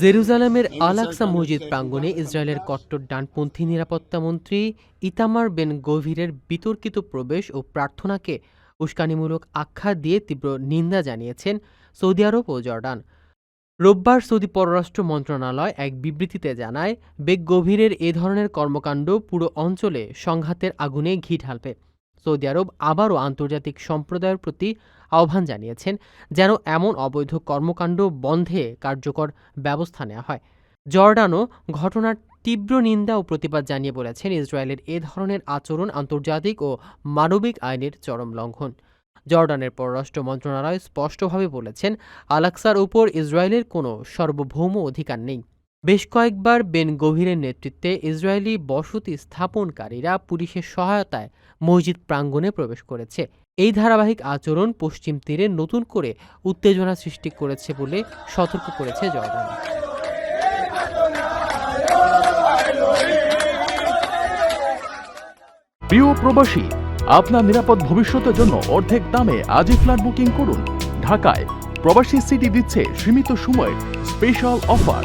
জেরুজালেমের আলাকসা মসজিদ প্রাঙ্গণে ইসরায়েলের কট্টর ডানপন্থী নিরাপত্তা মন্ত্রী ইতামার বেন গভীরের বিতর্কিত প্রবেশ ও প্রার্থনাকে উস্কানিমূলক আখ্যা দিয়ে তীব্র নিন্দা জানিয়েছেন সৌদি আরব ও জর্ডান। রোববার সৌদি পররাষ্ট্র মন্ত্রণালয় এক বিবৃতিতে জানায় বেগ গভীরের এ ধরনের কর্মকাণ্ড পুরো অঞ্চলে সংঘাতের আগুনে ঘি ঢালবে। সৌদি আরব আবারও আন্তর্জাতিক সম্প্রদায়ের প্রতি আহ্বান জানিয়েছেন যেন এমন অবৈধ কর্মকাণ্ড বন্ধে কার্যকর ব্যবস্থা নেওয়া হয়। জর্ডানও ঘটনার তীব্র নিন্দা ও প্রতিবাদ জানিয়ে বলেছেন ইসরায়েলের এ ধরনের আচরণ আন্তর্জাতিক ও মানবিক আইনের চরম লঙ্ঘন। জর্ডানের পররাষ্ট্র মন্ত্রণালয় স্পষ্টভাবে বলেছেন আলাক্সার উপর ইসরায়েলের কোনো সার্বভৌম অধিকার নেই। বেশ কয়েকবার বেন গভীরের নেতৃত্বে ইসরায়েলি বসতি স্থাপনকারীরা পুলিশের সহায়তায় মসজিদ প্রাঙ্গণে প্রবেশ করেছে। এই ধারাবাহিক আচরণ পশ্চিম তীরে নতুন করে উত্তেজনা সৃষ্টি করেছে বলে সতর্ক করেছে জর্ডান। প্রিয় প্রবাসী, আপনার নিরাপদ ভবিষ্যতের জন্য অর্ধেক দামে আজই ফ্ল্যাট বুকিং করুন। ঢাকায় প্রবাসী সিটি দিচ্ছে সীমিত সময়ের স্পেশাল অফার।